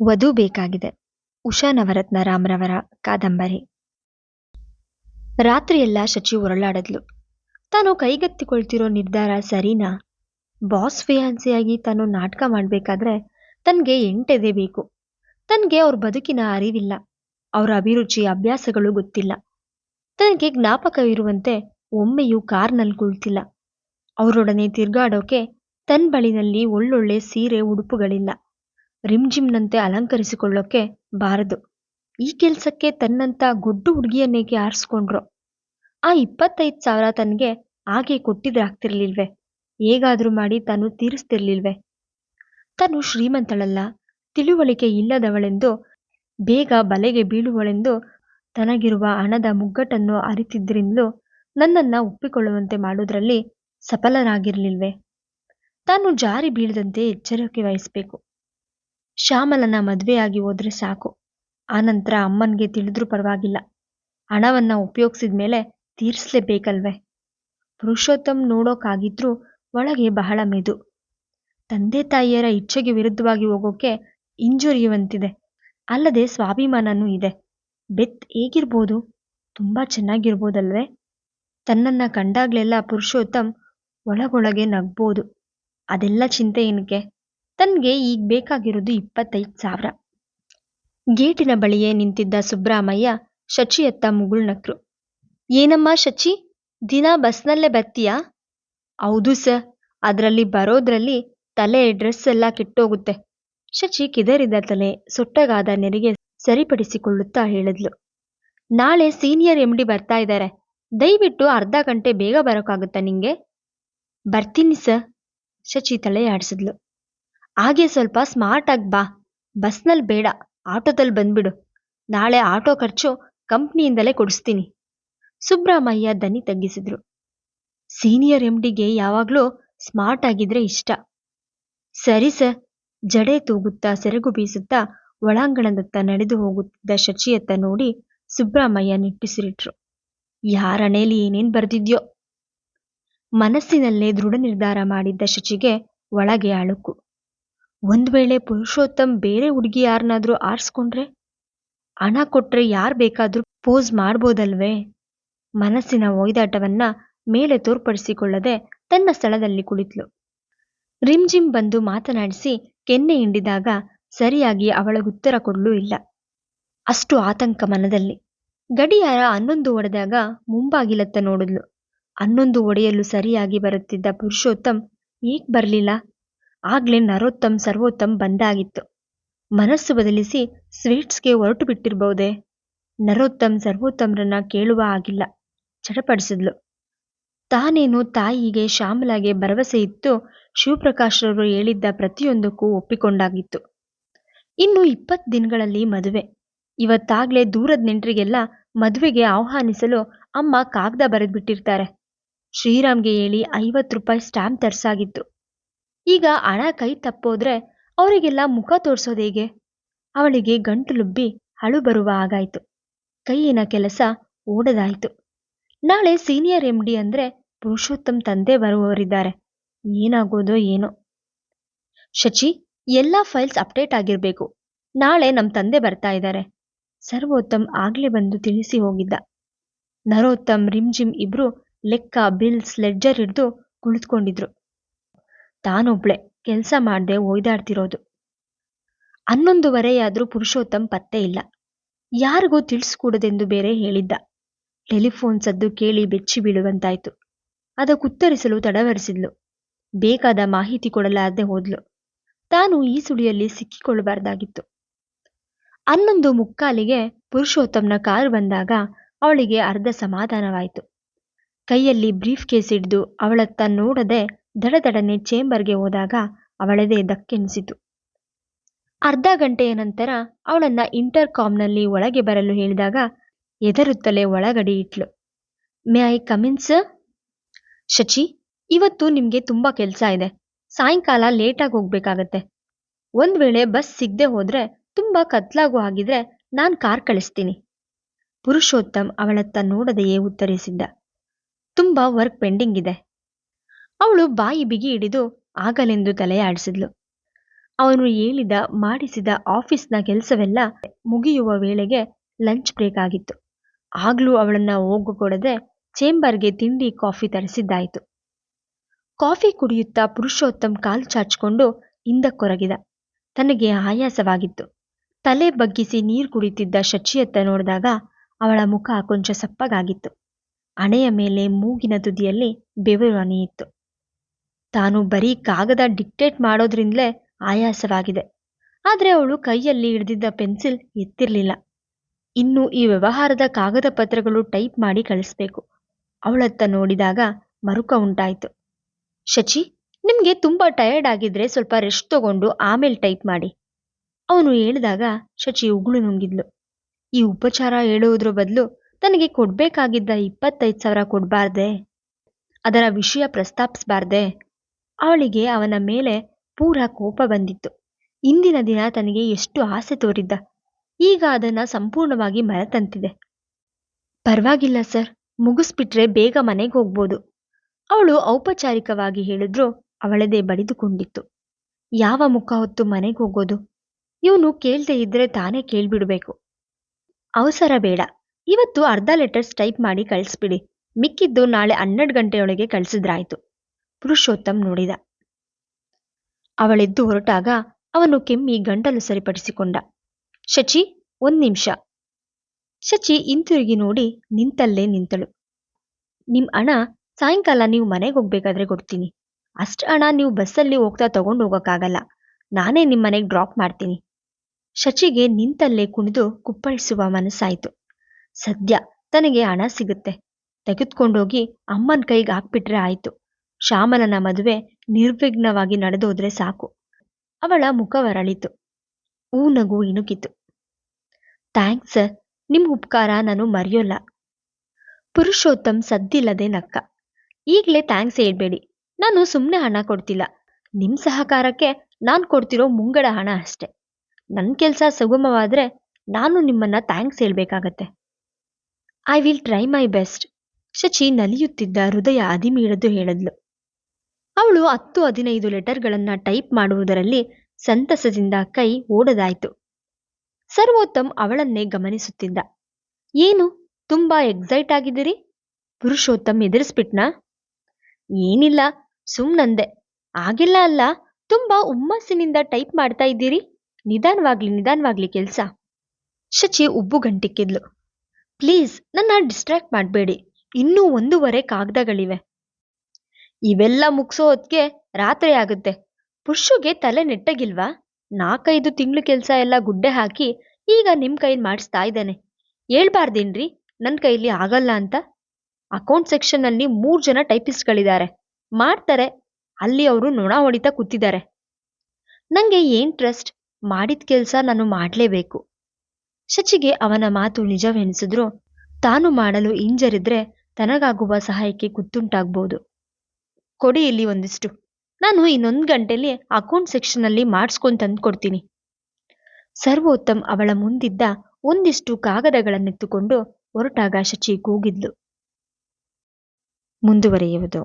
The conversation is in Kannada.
ವಧು ಬೇಕಾಗಿದೆ. ಉಷಾ ನವರತ್ನ ರಾಮ್ರವರ ಕಾದಂಬರಿ. ರಾತ್ರಿಯೆಲ್ಲ ಶಚಿ ಹೊರಳಾಡದ್ಲು ತಾನು ಕೈಗೆತ್ತಿಕೊಳ್ತಿರೋ ನಿರ್ಧಾರ ಸರಿನಾ? ಬಾಸ್ ಫಿಯಾನ್ಸಿಯಾಗಿ ತಾನು ನಾಟಕ ಮಾಡಬೇಕಾದ್ರೆ ತನಗೆ ಎಂಟೆದೆ ಬೇಕು. ತನಗೆ ಅವ್ರ ಬದುಕಿನ ಅರಿವಿಲ್ಲ. ಅವರ ಅಭಿರುಚಿ, ಅಭ್ಯಾಸಗಳು ಗೊತ್ತಿಲ್ಲ. ತನಗೆ ಜ್ಞಾಪಕವಿರುವಂತೆ ಒಮ್ಮೆಯೂ ಕಾರ್ನಲ್ಲಿ ಕುಳಿತಿಲ್ಲ. ಅವರೊಡನೆ ತಿರುಗಾಡೋಕೆ ತನ್ನ ಬಳಿನಲ್ಲಿ ಒಳ್ಳೊಳ್ಳೆ ಸೀರೆ, ಉಡುಪುಗಳಿಲ್ಲ. ರಿಮ್ಜಿಮ್ನಂತೆ ಅಲಂಕರಿಸಿಕೊಳ್ಳೋಕೆ ಬಾರದು. ಈ ಕೆಲಸಕ್ಕೆ ತನ್ನಂತ ಗೊಡ್ಡು ಹುಡುಗಿಯನ್ನೇಕೆ ಆರಿಸ್ಕೊಂಡ್ರು? ಆ ಇಪ್ಪತ್ತೈದು ಸಾವಿರ ತನಗೆ ಹಾಗೆ ಕೊಟ್ಟಿದ್ರಾಗ್ತಿರ್ಲಿಲ್ವೆ ಹೇಗಾದ್ರೂ ಮಾಡಿ ತಾನು ತೀರಿಸ್ತಿರ್ಲಿಲ್ವೆ? ತಾನು ಶ್ರೀಮಂತಳಲ್ಲ, ತಿಳುವಳಿಕೆ ಇಲ್ಲದವಳೆಂದು, ಬೇಗ ಬಲೆಗೆ ಬೀಳುವಳೆಂದು ತನಗಿರುವ ಹಣದ ಮುಗ್ಗಟ್ಟನ್ನು ಅರಿತಿದ್ದರಿಂದ ನನ್ನನ್ನ ಒಪ್ಪಿಕೊಳ್ಳುವಂತೆ ಮಾಡೋದ್ರಲ್ಲಿ ಸಫಲರಾಗಿರ್ಲಿಲ್ವೇ? ತಾನು ಜಾರಿ ಬೀಳದಂತೆ ಎಚ್ಚರಿಕೆ ವಹಿಸ್ಬೇಕು. ಶ್ಯಾಮಲನ ಮದುವೆಯಾಗಿ ಹೋದ್ರೆ ಸಾಕು. ಆನಂತರ ಅಮ್ಮನ್ಗೆ ತಿಳಿದ್ರೂ ಪರವಾಗಿಲ್ಲ. ಹಣವನ್ನ ಉಪಯೋಗಿಸಿದ ಮೇಲೆ ತೀರಿಸ್ಲೇಬೇಕಲ್ವೇ? ಪುರುಷೋತ್ತಮ್ ನೋಡೋಕಾಗಿದ್ರೂ ಒಳಗೆ ಬಹಳ ಮೆದು. ತಂದೆ ತಾಯಿಯರ ಇಚ್ಛೆಗೆ ವಿರುದ್ಧವಾಗಿ ಹೋಗೋಕೆ ಹಿಂಜುರಿಯುವಂತಿದೆ ಅಲ್ಲದೆ ಸ್ವಾಭಿಮಾನನೂ ಇದೆ. ಬೆತ್ ಹೇಗಿರ್ಬೋದು? ತುಂಬಾ ಚೆನ್ನಾಗಿರ್ಬೋದಲ್ವೇ? ತನ್ನನ್ನ ಕಂಡಾಗ್ಲೆಲ್ಲ ಪುರುಷೋತ್ತಮ್ ಒಳಗೊಳಗೆ ನಗ್ಬೋದು. ಅದೆಲ್ಲ ಚಿಂತೆ ಏನಕ್ಕೆ? ತನ್ಗೆ ಈಗ ಬೇಕಾಗಿರೋದು ಇಪ್ಪತ್ತೈದು ಸಾವಿರ. ಗೇಟಿನ ಬಳಿಯೇ ನಿಂತಿದ್ದ ಸುಬ್ರಾಮಯ್ಯ ಶಚಿಯತ್ತ ಮುಗುಳ್ನಕ್ರು ಏನಮ್ಮ ಶಚಿ, ದಿನ ಬಸ್ನಲ್ಲೇ ಬರ್ತೀಯಾ? ಹೌದು ಸರ್, ಅದರಲ್ಲಿ ಬರೋದ್ರಲ್ಲಿ ತಲೆ ಡ್ರೆಸ್ ಎಲ್ಲ ಕೆಟ್ಟೋಗುತ್ತೆ. ಶಚಿ ಕಿದರಿದ ತಲೆ ಸೊಟ್ಟಗಾದ ನೆರಿಗೆ ಸರಿಪಡಿಸಿಕೊಳ್ಳುತ್ತಾ ಹೇಳಿದ್ಲು. ನಾಳೆ ಸೀನಿಯರ್ ಎಂ ಡಿ ಬರ್ತಾ ಇದ್ದಾರೆ ದಯವಿಟ್ಟು ಅರ್ಧ ಗಂಟೆ ಬೇಗ ಬರೋಕ್ಕಾಗುತ್ತಾ ನಿಂಗೆ? ಬರ್ತೀನಿ ಸರ್, ಶಚಿ ತಲೆ ಆಡಿಸಿದ್ಲು. ಹಾಗೆ ಸ್ವಲ್ಪ ಸ್ಮಾರ್ಟ್ ಆಗಿ ಬಾ. ಬಸ್ನಲ್ಲಿ ಬೇಡ. ಆಟೋದಲ್ಲಿ ಬಂದ್ಬಿಡು. ನಾಳೆ ಆಟೋ ಖರ್ಚು ಕಂಪ್ನಿಯಿಂದಲೇ ಕೊಡಿಸ್ತೀನಿ. ಸುಬ್ರಹ್ಮಯ್ಯ ದನಿ ತಗ್ಗಿಸಿದ್ರು. ಸೀನಿಯರ್ ಎಂ ಡಿಗೆ ಯಾವಾಗಲೂ ಸ್ಮಾರ್ಟ್ ಆಗಿದ್ರೆ ಇಷ್ಟ. ಸರಿ ಸರ್. ಜಡೆ ತೂಗುತ್ತಾ ಸೆರಗು ಬೀಸುತ್ತಾ ಒಳಾಂಗಣದತ್ತ ನಡೆದು ಹೋಗುತ್ತಿದ್ದ ಶಚಿಯತ್ತ ನೋಡಿ ಸುಬ್ರಹ್ಮಯ್ಯ ನಿಟ್ಟುಸಿರಿಟ್ರು. ಯಾರಣೇಲಿ ಏನೇನ್ ಬರ್ದಿದ್ಯೋ? ಮನಸ್ಸಿನಲ್ಲೇ ದೃಢ ನಿರ್ಧಾರ ಮಾಡಿದ್ದ ಶಚಿಗೆ ಒಳಗೆ ಅಳುಕು. ಒಂದ್ ವೇಳೆ ಪುರುಷೋತ್ತಮ್ ಬೇರೆ ಹುಡುಗಿ ಯಾರನ್ನಾದ್ರೂ ಆರಿಸ್ಕೊಂಡ್ರೆ? ಹಣ ಕೊಟ್ರೆ ಯಾರ್ ಬೇಕಾದ್ರೂ ಪೋಸ್ ಮಾಡ್ಬೋದಲ್ವೇ? ಮನಸ್ಸಿನ ಒಯ್ದಾಟವನ್ನ ಮೇಲೆ ತೋರ್ಪಡಿಸಿಕೊಳ್ಳದೆ ತನ್ನ ಸ್ಥಳದಲ್ಲಿ ಕುಳಿತ್ಲು. ರಿಮ್ಜಿಮ್ ಬಂದು ಮಾತನಾಡಿಸಿ ಕೆನ್ನೆ ಹಿಂಡಿದಾಗ ಸರಿಯಾಗಿ ಅವಳ ಉತ್ತರ ಕೊಡಲೂ ಇಲ್ಲ. ಅಷ್ಟು ಆತಂಕ ಮನದಲ್ಲಿ. ಗಡಿಯಾರ ಹನ್ನೊಂದು ಒಡೆದಾಗ ಮುಂಬಾಗಿಲತ್ತ ನೋಡಿದ್ಲು. ಹನ್ನೊಂದು ಒಡೆಯಲು ಸರಿಯಾಗಿ ಬರುತ್ತಿದ್ದ ಪುರುಷೋತ್ತಮ್, ಏಕ್ ಬರ್ಲಿಲ್ಲ? ಆಗ್ಲೇ ನರೋತ್ತಮ್ ಸರ್ವೋತ್ತಮ್ ಬಂದಾಗಿತ್ತು. ಮನಸ್ಸು ಬದಲಿಸಿ ಸ್ವೀಟ್ಸ್ಗೆ ಹೊರಟು ಬಿಟ್ಟಿರ್ಬಹುದೇ ನರೋತ್ತಮ್ ಸರ್ವೋತ್ತಮ್ರನ್ನ ಕೇಳುವ ಆಗಿಲ್ಲ. ಚಡಪಡಿಸಿದ್ಲು. ತಾನೇನು ತಾಯಿಗೆ, ಶ್ಯಾಮಲಾಗೆ ಭರವಸೆ ಇತ್ತು. ಶಿವಪ್ರಕಾಶ್ರವರು ಹೇಳಿದ್ದ ಪ್ರತಿಯೊಂದಕ್ಕೂ ಒಪ್ಪಿಕೊಂಡಾಗಿತ್ತು. ಇನ್ನು ಇಪ್ಪತ್ತು ದಿನಗಳಲ್ಲಿ ಮದುವೆ. ಇವತ್ತಾಗ್ಲೇ ದೂರದ ನೆಂಟರಿಗೆಲ್ಲ ಮದುವೆಗೆ ಆಹ್ವಾನಿಸಲು ಅಮ್ಮ ಕಾಗದ ಬರೆದ್ಬಿಟ್ಟಿರ್ತಾರೆ. ಶ್ರೀರಾಮ್ಗೆ ಹೇಳಿ ಐವತ್ತು ರೂಪಾಯಿ ಸ್ಟ್ಯಾಂಪ್ ತರ್ಸಾಗಿತ್ತು. ಈಗ ಹಣ ಕೈ ತಪ್ಪೋದ್ರೆ ಅವರಿಗೆಲ್ಲ ಮುಖ ತೋರ್ಸೋದು ಹೇಗೆ? ಅವಳಿಗೆ ಗಂಟುಲುಬ್ಬಿ ಅಳು ಬರುವ ಹಾಗಾಯ್ತು. ಕೈಯಿನ ಕೆಲಸ ಓಡದಾಯ್ತು. ನಾಳೆ ಸೀನಿಯರ್ ಎಂ ಡಿ ಅಂದ್ರೆ ಪುರುಷೋತ್ತಮ್ ತಂದೆ ಬರುವವರಿದ್ದಾರೆ. ಏನಾಗೋದೋ ಏನೋ. ಶಚಿ, ಎಲ್ಲ ಫೈಲ್ಸ್ ಅಪ್ಡೇಟ್ ಆಗಿರ್ಬೇಕು. ನಾಳೆ ನಮ್ ತಂದೆ ಬರ್ತಾ ಇದ್ದಾರೆ. ಸರ್ವೋತ್ತಮ್ ಆಗ್ಲೇ ಬಂದು ತಿಳಿಸಿ ಹೋಗಿದ್ದ. ನರೋತ್ತಮ್, ರಿಮ್ಜಿಮ್ ಇಬ್ರು ಲೆಕ್ಕ, ಬಿಲ್ಸ್, ಲೆಡ್ಜರ್ ಹಿಡಿದು ಕುಳಿತುಕೊಂಡಿದ್ರು. ತಾನೊಬ್ಳೆ. ಕೆಲಸ ಮಾಡದೆ ಒಯ್ದಾಡ್ತಿರೋದು. ಹನ್ನೊಂದುವರೆಯಾದ್ರೂ ಪುರುಷೋತ್ತಮ್ ಪತ್ತೆ ಇಲ್ಲ. ಯಾರಿಗೂ ತಿಳಿಸ್ಕೂಡದೆಂದು ಬೇರೆ ಹೇಳಿದ್ದ. ಟೆಲಿಫೋನ್ ಸದ್ದು ಕೇಳಿ ಬೆಚ್ಚಿ ಬೀಳುವಂತಾಯ್ತು. ಅದಕ್ಕುತ್ತರಿಸಲು ತಡವರಿಸಿದ್ಲು. ಬೇಕಾದ ಮಾಹಿತಿ ಕೊಡಲಾರದೆ ಹೋದ್ಲು. ತಾನು ಈ ಸುಳಿಯಲ್ಲಿ ಸಿಕ್ಕಿಕೊಳ್ಳಬಾರ್ದಾಗಿತ್ತು. ಹನ್ನೊಂದು ಮುಕ್ಕಾಲಿಗೆ ಪುರುಷೋತ್ತಮ್ನ ಕಾರು ಬಂದಾಗ ಅವಳಿಗೆ ಅರ್ಧ ಸಮಾಧಾನವಾಯಿತು. ಕೈಯಲ್ಲಿ ಬ್ರೀಫ್ ಕೇಸ್ ಹಿಡಿದು ಅವಳತ್ತ ನೋಡದೆ ದಡದಡನೆ ಚೇಂಬರ್ಗೆ ಹೋದಾಗ ಅವಳದೇ ದಕ್ಕೆನಿಸಿತು ಅರ್ಧ ಗಂಟೆಯ ನಂತರ ಅವಳನ್ನ ಇಂಟರ್ ಕಾಮ್ನಲ್ಲಿ ಒಳಗೆ ಬರಲು ಹೇಳಿದಾಗ ಎದರುತ್ತಲೇ ಒಳಗಡೆ ಇಟ್ಲು. May I come in sir Shachi, ಇವತ್ತು ನಿಮ್ಗೆ ತುಂಬಾ ಕೆಲಸ ಇದೆ. ಸಾಯಂಕಾಲ ಲೇಟಾಗಿ ಹೋಗ್ಬೇಕಾಗತ್ತೆ. ಒಂದ್ ವೇಳೆ ಬಸ್ ಸಿಗದೆ ಹೋದ್ರೆ ತುಂಬಾ ಕತ್ಲಾಗೋ ಹಾಗಿದ್ರೆ ನಾನ್ ಕಾರ್ ಕಳಿಸ್ತೀನಿ. ಪುರುಷೋತ್ತಮ್ ಅವಳತ್ತ ನೋಡದೆಯೇ ಉತ್ತರಿಸಿದ್ದ. ತುಂಬಾ ವರ್ಕ್ ಪೆಂಡಿಂಗ್ ಇದೆ. ಅವಳು ಬಾಯಿ ಬಿಗಿ ಹಿಡಿದು ಆಗಲೆಂದು ತಲೆಯಾಡಿಸಿದ್ಲು. ಅವನು ಹೇಳಿದ, ಮಾಡಿಸಿದ ಆಫೀಸ್ನ ಕೆಲಸವೆಲ್ಲ ಮುಗಿಯುವ ವೇಳೆಗೆ ಲಂಚ್ ಬ್ರೇಕ್ ಆಗಿತ್ತು ಆಗ್ಲೂ ಅವಳನ್ನ ಹೋಗಕೊಡದೆ ಚೇಂಬರ್ಗೆ ತಿಂಡಿ, ಕಾಫಿ ತರಿಸಿದ್ದಾಯಿತು. ಕಾಫಿ ಕುಡಿಯುತ್ತಾ ಪುರುಷೋತ್ತಮ್ ಕಾಲು ಚಾಚಿಕೊಂಡು ಹಿಂದಕ್ಕೊರಗಿದ. ತನಗೆ ಆಯಾಸವಾಗಿತ್ತು. ತಲೆ ಬಗ್ಗಿಸಿ ನೀರು ಕುಡಿತಿದ್ದ ಶಚಿಯತ್ತ ನೋಡಿದಾಗ ಅವಳ ಮುಖ ಕೊಂಚ ಸಪ್ಪಗಾಗಿತ್ತು. ಹಣೆಯ ಮೇಲೆ ಮೂಗಿನ ತುದಿಯಲ್ಲಿ ಬೆವರು ಹನಿಯಿತ್ತು ತಾನು ಬರೀ ಕಾಗದ ಡಿಕ್ಟೇಟ್ ಮಾಡೋದ್ರಿಂದಲೇ ಆಯಾಸವಾಗಿದೆ. ಆದರೆ ಅವಳು ಕೈಯಲ್ಲಿ ಹಿಡಿದಿದ್ದ ಪೆನ್ಸಿಲ್ ಎತ್ತಿರಲಿಲ್ಲ. ಇನ್ನು ಈ ವ್ಯವಹಾರದ ಕಾಗದ ಪತ್ರಗಳು ಟೈಪ್ ಮಾಡಿ ಕಳಿಸ್ಬೇಕು. ಅವಳತ್ತ ನೋಡಿದಾಗ ಮರುಕ ಉಂಟಾಯಿತು. ಶಚಿ, ನಿಮಗೆ ತುಂಬ ಟಯರ್ಡ್ ಆಗಿದ್ರೆ ಸ್ವಲ್ಪ ರೆಸ್ಟ್ ತಗೊಂಡು ಆಮೇಲೆ ಟೈಪ್ ಮಾಡಿ. ಅವನು ಹೇಳಿದಾಗ ಶಚಿ ಉಗುಳು ನುಂಗಿದ್ಲು. ಈ ಉಪಚಾರ ಹೇಳುವುದ್ರ ಬದಲು ತನಗೆ ಕೊಡ್ಬೇಕಾಗಿದ್ದ ಇಪ್ಪತ್ತೈದು ಸಾವಿರ ಕೊಡಬಾರ್ದೆ? ಅದರ ವಿಷಯ ಪ್ರಸ್ತಾಪಿಸಬಾರ್ದೆ? ಅವಳಿಗೆ ಅವನ ಮೇಲೆ ಪೂರ ಕೋಪ ಬಂದಿತ್ತು. ಇಂದಿನ ದಿನ ತನಗೆ ಎಷ್ಟು ಆಸೆ ತೋರಿದ್ದ. ಈಗ ಅದನ್ನ ಸಂಪೂರ್ಣವಾಗಿ ಮರೆತಂತಿದೆ. ಪರವಾಗಿಲ್ಲ ಸರ್, ಮುಗಿಸ್ಬಿಟ್ರೆ ಬೇಗ ಮನೆಗೆ ಹೋಗ್ಬೋದು. ಅವಳು ಔಪಚಾರಿಕವಾಗಿ ಹೇಳಿದ್ರು ಅವಳದೇ ಬಡಿದುಕೊಂಡಿತ್ತು. ಯಾವ ಮುಖ ಹೊತ್ತು ಮನೆಗೆ ಹೋಗೋದು? ಇವನು ಕೇಳ್ದೆ ಇದ್ರೆ ತಾನೇ ಕೇಳ್ಬಿಡ್ಬೇಕು. ಅವಸರ ಬೇಡ. ಇವತ್ತು ಅರ್ಧ ಲೆಟರ್ಸ್ ಟೈಪ್ ಮಾಡಿ ಕಳಿಸ್ಬಿಡಿ. ಮಿಕ್ಕಿದ್ದು ನಾಳೆ ಹನ್ನೆರಡು ಗಂಟೆಯೊಳಗೆ ಕಳಿಸಿದ್ರಾಯ್ತು. ಪುರುಷೋತ್ತಮ್ ನೋಡಿದ. ಅವಳೆದ್ದು ಹೊರಟಾಗ ಅವನು ಕೆಮ್ಮಿ ಗಂಟಲು ಸರಿಪಡಿಸಿಕೊಂಡ. ಶಚಿ, ಒಂದ್ ನಿಮಿಷ. ಶಚಿ ಹಿಂತಿರುಗಿ ನೋಡಿ ನಿಂತಲ್ಲೇ ನಿಂತಳು. ನಿಮ್ ಹಣ ಸಾಯಂಕಾಲ ನೀವು ಮನೆಗೆ ಹೋಗ್ಬೇಕಾದ್ರೆ ಕೊಡ್ತೀನಿ. ಅಷ್ಟು ಹಣ ನೀವು ಬಸ್ಸಲ್ಲಿ ಹೋಗ್ತಾ ತಗೊಂಡು ಹೋಗೋಕ್ಕಾಗಲ್ಲ. ನಾನೇ ನಿಮ್ಮ ಮನೆಗೆ ಡ್ರಾಪ್ ಮಾಡ್ತೀನಿ. ಶಚಿಗೆ ನಿಂತಲ್ಲೇ ಕುಣಿದು ಕುಪ್ಪಳಿಸುವ ಮನಸ್ಸಾಯಿತು. ಸದ್ಯ ತನಗೆ ಹಣ ಸಿಗುತ್ತೆ. ತೆಗೆದುಕೊಂಡೋಗಿ ಅಮ್ಮನ ಕೈಗೆ ಹಾಕ್ಬಿಟ್ರೆ ಆಯ್ತು. ಶ್ಯಾಮಲನ ಮದುವೆ ನಿರ್ವಿಘ್ನವಾಗಿ ನಡೆದೋದ್ರೆ ಸಾಕು. ಅವಳ ಮುಖವರಳಿತು ನಗು ಇಣುಕಿತು. ಥ್ಯಾಂಕ್ಸ್ ಸರ್ ನಿಮ್ಮ ಉಪಕಾರ ನಾನು ಮರೆಯೋಲ್ಲ. ಪುರುಷೋತ್ತಮ್ ಸದ್ದಿಲ್ಲದೆ ನಕ್ಕ. ಈಗಲೇ ಥ್ಯಾಂಕ್ಸ್ ಹೇಳ್ಬೇಡಿ. ನಾನು ಸುಮ್ಮನೆ ಹಣ ಕೊಡ್ತಿಲ್ಲ. ನಿಮ್ಮ ಸಹಕಾರಕ್ಕೆ ನಾನು ಕೊಡ್ತಿರೋ ಮುಂಗಡ ಹಣ ಅಷ್ಟೆ. ನನ್ನ ಕೆಲಸ ಸುಗಮವಾದರೆ ನಾನು ನಿಮ್ಮನ್ನ thanks ಹೇಳ್ಬೇಕಾಗತ್ತೆ. I will try my best, Shachi ನಲಿಯುತ್ತಿದ್ದ ಹೃದಯ ಅದಿಮೀಳದು ಹೇಳಿದ್ಲು. ಅವಳು ಹತ್ತು ಹದಿನೈದು ಲೆಟರ್ಗಳನ್ನ ಟೈಪ್ ಮಾಡುವುದರಲ್ಲಿ ಸಂತಸದಿಂದ ಕೈ ಓಡದಾಯಿತು. ಸರ್ವೋತ್ತಮ್ ಅವಳನ್ನೇ ಗಮನಿಸುತ್ತಿದ್ದ. ಏನು, ತುಂಬಾ ಎಕ್ಸೈಟ್ ಆಗಿದ್ದೀರಿ? ಪುರುಷೋತ್ತಮ್ ಎದುರಿಸ್ಬಿಟ್ನಾ? ಏನಿಲ್ಲ ಸುಮ್ನಂದೆ ಆಗಿಲ್ಲ ಅಲ್ಲ, ತುಂಬಾ ಹುಮ್ಮಸ್ಸಿನಿಂದ ಟೈಪ್ ಮಾಡ್ತಾ ಇದ್ದೀರಿ? ನಿಧಾನವಾಗ್ಲಿ ನಿಧಾನವಾಗ್ಲಿ ಕೆಲ್ಸ. ಶಚಿ ಉಬ್ಬು ಗಂಟಿಕ್ಕಿದ್ಲು ಪ್ಲೀಸ್, ನನ್ನ ಡಿಸ್ಟ್ರಾಕ್ಟ್ ಮಾಡಬೇಡಿ. ಇನ್ನೂ ಒಂದೂವರೆ ಕಾಗದಗಳಿವೆ. ಇವೆಲ್ಲ ಮುಗಿಸೋ ಹೊತ್ಗೆ ರಾತ್ರಿ ಆಗುತ್ತೆ. ಪುರುಷಗೆ ತಲೆ ನೆಟ್ಟಗಿಲ್ವಾ? ನಾಲ್ಕೈದು ತಿಂಗಳು ಕೆಲಸ ಎಲ್ಲ ಗುಡ್ಡೆ ಹಾಕಿ ಈಗ ನಿಮ್ಮ ಕೈಲಿ ಮಾಡಿಸ್ತಾ ಇದ್ದಾನೆ. ಹೇಳ್ಬಾರ್ದೇನ್ರಿ? ನನ್ನ ಕೈಲಿ ಆಗಲ್ಲ ಅಂತ? ಅಕೌಂಟ್ ಸೆಕ್ಷನ್ನಲ್ಲಿ ಮೂರು ಜನ ಟೈಪಿಸ್ಟ್ಗಳಿದ್ದಾರೆ. ಮಾಡ್ತಾರೆ. ಅಲ್ಲಿ ಅವರು ನೊಣ ಹೊಡಿತಾ ಕೂತಿದ್ದಾರೆ. ನನಗೆ ಏನ್ ಟ್ರಸ್ಟ್? ಮಾಡಿದ ಕೆಲಸ ನಾನು ಮಾಡಲೇಬೇಕು. ಶಚಿಗೆ ಅವನ ಮಾತು ನಿಜವೆನಿಸಿದ್ರು ತಾನು ಮಾಡಲು ಹಿಂಜರಿದ್ರೆ ತನಗಾಗುವ ಸಹಾಯಕ್ಕೆ ಕುತ್ತುಂಟಾಗ್ಬೋದು. ಕೊಡಿ ಇಲ್ಲಿ ಒಂದಿಷ್ಟು. ನಾನು ಇನ್ನೊಂದು ಗಂಟೆಲಿ ಅಕೌಂಟ್ ಸೆಕ್ಷನ್ನಲ್ಲಿ ಮಾಡಿಸ್ಕೊಂಡು ತಂದು ಕೊಡ್ತೀನಿ. ಸರ್ವೋತ್ತಮ್ ಅವಳ ಮುಂದಿದ್ದ ಒಂದಿಷ್ಟು ಕಾಗದಗಳನ್ನೆತ್ತುಕೊಂಡು ಹೊರಟಾಗ ಶಚಿ ಕೂಗಿದ್ಲು. ಮುಂದುವರಿಯುವುದು.